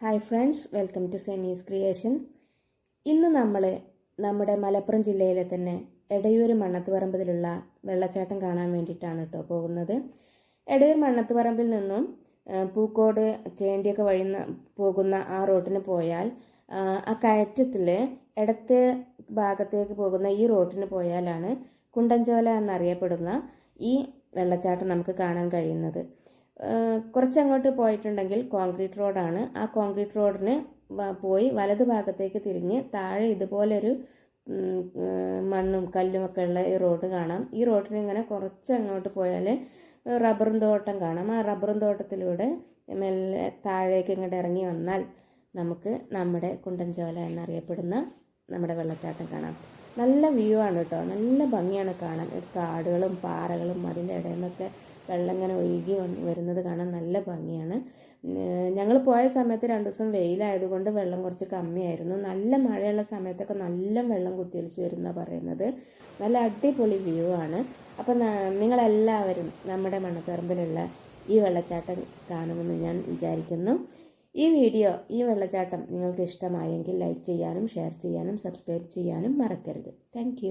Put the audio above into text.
Hi friends welcome to Semi's creation ഇന്ന് നമ്മൾ നമ്മുടെ മലപ്പുറം ജില്ലയിലെ തന്നെ എടയൂർ മണ്ണത്തുപറമ്പിലുള്ള വെള്ളച്ചാട്ടം കാണാൻ വേണ്ടിയിട്ടാണ് കേട്ടോ പോകുന്നത്. എടയൂർ മണ്ണത്തുപറമ്പിൽ നിന്നും പൂക്കോട് ചേണ്ടിയൊക്കെ വഴി പോകുന്ന ആ റോട്ടിന് പോയാൽ ആ, കയറ്റത്തിൽ ഇടത്തെ ഭാഗത്തേക്ക് പോകുന്ന ഈ റോട്ടിന് പോയാലാണ് കുണ്ടൻചോല എന്നറിയപ്പെടുന്ന ഈ വെള്ളച്ചാട്ടം നമുക്ക് കാണാൻ കഴിയുന്നത്. കുറച്ചങ്ങോട്ട് പോയിട്ടുണ്ടെങ്കിൽ കോൺക്രീറ്റ് റോഡാണ് ആ കോൺക്രീറ്റ് റോഡിന് പോയി വലത് ഭാഗത്തേക്ക് തിരിഞ്ഞ് താഴെ ഇതുപോലൊരു മണ്ണും കല്ലും ഒക്കെ ഉള്ള ഈ റോഡ് കാണാം. ഈ റോഡിന് ഇങ്ങനെ കുറച്ച് അങ്ങോട്ട് പോയാൽ റബ്ബറും തോട്ടം കാണാം. ആ റബ്ബറും തോട്ടത്തിലൂടെ മെല്ലെ താഴേക്ക് ഇങ്ങോട്ട് ഇറങ്ങി വന്നാൽ നമുക്ക് നമ്മുടെ കുണ്ടൻചോല എന്നറിയപ്പെടുന്ന നമ്മുടെ വെള്ളച്ചാട്ടം കാണാം. നല്ല വ്യൂ ആണ് കേട്ടോ. നല്ല ഭംഗിയാണ് കാണാൻ. കാടുകളും പാറകളും അതിന്റെ ഇടയിൽ നിന്നൊക്കെ വെള്ളം ഇങ്ങനെ ഒഴുകി വരുന്നത് കാണാൻ നല്ല ഭംഗിയാണ്. ഞങ്ങൾ പോയ സമയത്ത് രണ്ട് ദിവസം വെയിലായതുകൊണ്ട് വെള്ളം കുറച്ച് കമ്മിയായിരുന്നു. നല്ല മഴയുള്ള സമയത്തൊക്കെ നല്ല വെള്ളം കുത്തിയൊലിച്ച് വരുന്ന പറയുന്നത്. നല്ല അടിപൊളി വ്യൂ ആണ്. അപ്പം നിങ്ങളെല്ലാവരും നമ്മുടെ മണക്കറമ്പിലുള്ള ഈ വെള്ളച്ചാട്ടം കാണുമെന്ന് ഞാൻ വിചാരിക്കുന്നു. ഈ വീഡിയോ ഈ വെള്ളച്ചാട്ടം നിങ്ങൾക്ക് ഇഷ്ടമായെങ്കിൽ ലൈക്ക് ചെയ്യാനും ഷെയർ ചെയ്യാനും സബ്സ്ക്രൈബ് ചെയ്യാനും മറക്കരുത്. താങ്ക്